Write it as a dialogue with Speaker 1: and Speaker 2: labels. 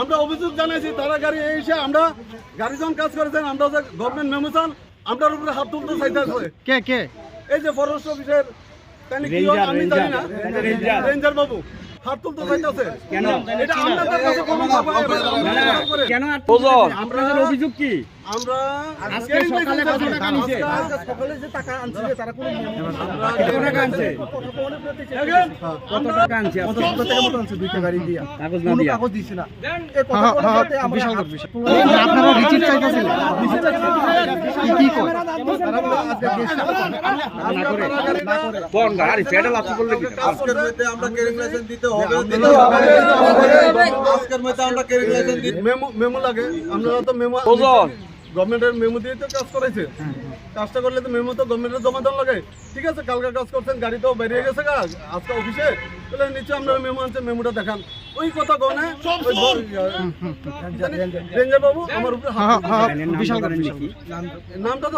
Speaker 1: আমরা অভিযোগ জানাইছি তারা গাড়ি এসে আমরা গাড়ি যখন কাজ করেছেন আমরা যে গভর্নমেন্ট মেমো চান আমরার উপরে হাত তুলতে চাইতেছে।
Speaker 2: কে কে?
Speaker 1: এই যে ফরেস্ট অফিসের কি হয় আমি জানি না। রেঞ্জার বাবু। হাত তুলতে চাইতেছে।
Speaker 3: কেন?
Speaker 1: এটা আপনাদের কাছে কোনো খবর
Speaker 3: কেন
Speaker 4: ওজন।
Speaker 3: অভিযোগ কি?
Speaker 1: আমরা
Speaker 3: আজকে সকালে কত টাকা নিছে?
Speaker 1: সকালে যে টাকা আনছে তারা কোনো
Speaker 3: কত টাকা আনছে? কত টাকা আনছে? আজকে? কাগজ না। দিয়া
Speaker 2: হ্যাঁ, হ্যাঁ, হ্যাঁ, বিশাল কথা, বিশাল। আপনারা রিচিট চাইতেছিলেন কি কি কয়
Speaker 4: কোন গাড়ি পেডাল আছে বললে কি
Speaker 1: গভর্নমেন্টের মেমো দিয়ে তো কাজ করেছে কাজটা করলে তো মেমো তো গভর্নমেন্টের জমা দেওয়া লাগে ঠিক আছে কালকে কাজ করছেন গাড়ি তো বেরিয়ে গেছে গা আজকে অফিসে তাহলে নিচে আমরা মেমো আনছে মেমোটা দেখান ওই কথা কনে রেঞ্জার বাবু আমার নামটা তো